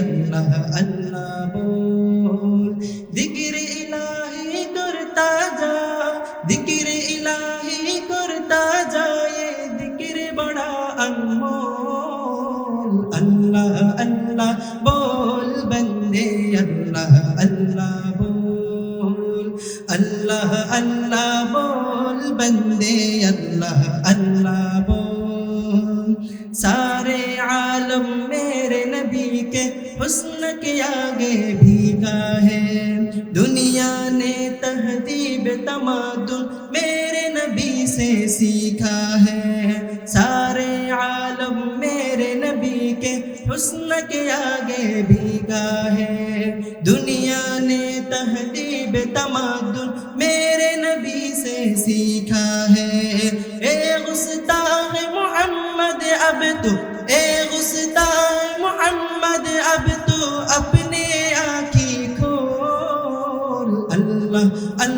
আল্লাহ আল্লাহ বল দিকির ইলাহি করতা যা দিকির ইলাহি করতা যা এ দিকির বড়া अनमोल अल्लाह अल्लाह बोल बंदे अल्लाह अल्लाह बोल अल्लाह अल्लाह बोल बंदे अल्लाह अल्लाह बोल सारे आलम में حسن کے آگے بھیگا ہے۔ دنیا نے تہذیب تمدن میرے نبی سے سیکھا ہے۔ سارے عالم میرے نبی کے حسن کے آگے بھیگا ہے۔ دنیا نے تہذیب تمدن میرے نبی سے سیکھا ہے۔ اے گستاخ محمد، اب تو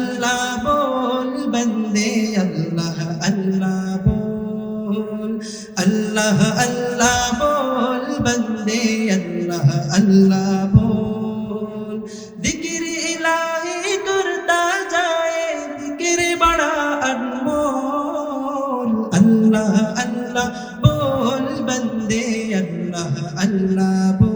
আল্লাহ বল, বন্দে আল্লাহ আল্লাহ বল। আল্লাহ আল্লাহ বল, বন্দে আল্লাহ আল্লাহ বল। দিকির ইলাহি করতা যায়, দিকির বড়া অনমোল আল্লাহ আল্লাহ বল, বন্দে আল্লাহ আল্লাহ বল।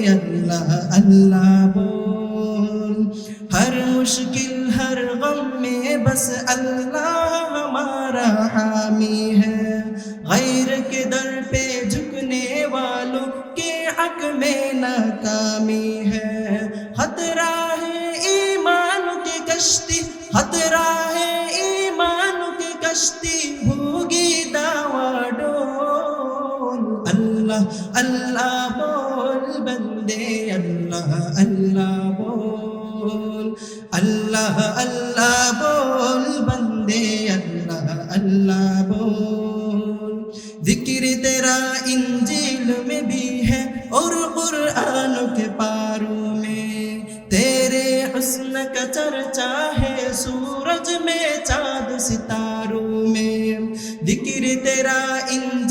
बंदे अल्लाह अल्लाह बोल हर मुश्किल हर गम में बस अल्लाह हमारा हामी है गैर के दर पे झुकने वालों के हक में नाकामी है खतरा है ईमान की कश्ती खतरा اللہ اللہ بول بندے، اللہ اللہ بول، اللہ اللہ بول بندے، اللہ اللہ بول۔ ذکر تیرا انجیل میں بھی ہے اور قرآن کے پاروں میں۔ تیرے حسن کا چرچا ہے سورج میں چاند ستاروں میں۔ ذکر تیرا انجیل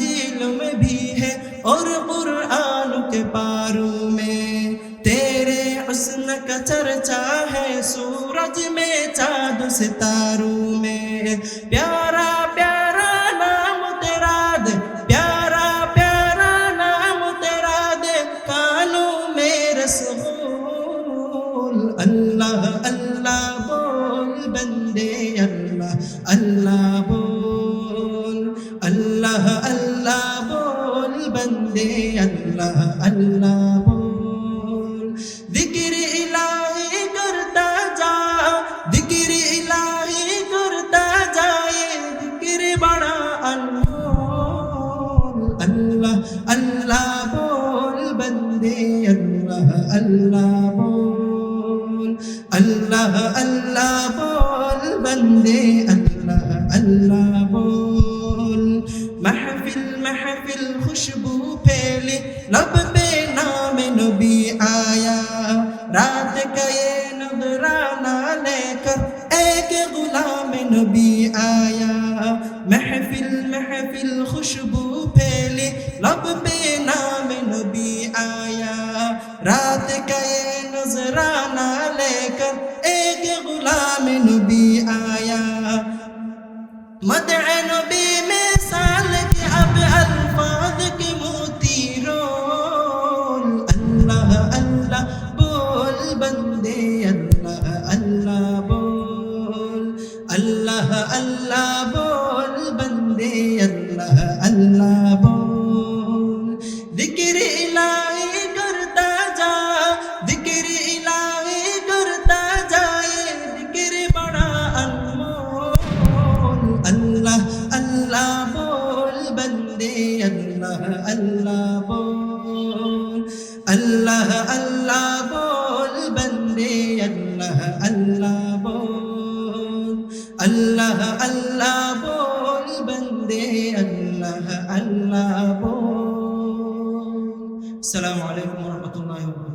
اور قرآن کے پاروں میں تیرے حسن کا چرچا ہے، سورج میں چاند ستاروں میں۔ پیارا پیارا نام تیرا دے، پیارا پیارا نام تیرا دے۔ کانوں میں رسول، اللہ اللہ بول بندے، اللہ اللہ بول আল্লাহ বল বন্দে আল্লাহ আল্লাহ বল আল্লাহ আল্লাহ বল বন্দে আল্লাহ আল্লাহ বল মাহফিল মাহফিল খুশবু ফেলে লব পে নামে নবী আয়া রাত গয়ে নবরানা লেকর এক গুলাম নবী আয়া محفل محفل خشبو بي I've been আল্লাহ বল আল্লাহ আল্লাহ বল বন্দে আল্লাহ আল্লাহ বল আল্লাহ আল্লাহ বল বন্দে আল্লাহ আল্লাহ বল আসসালামু আলাইকুম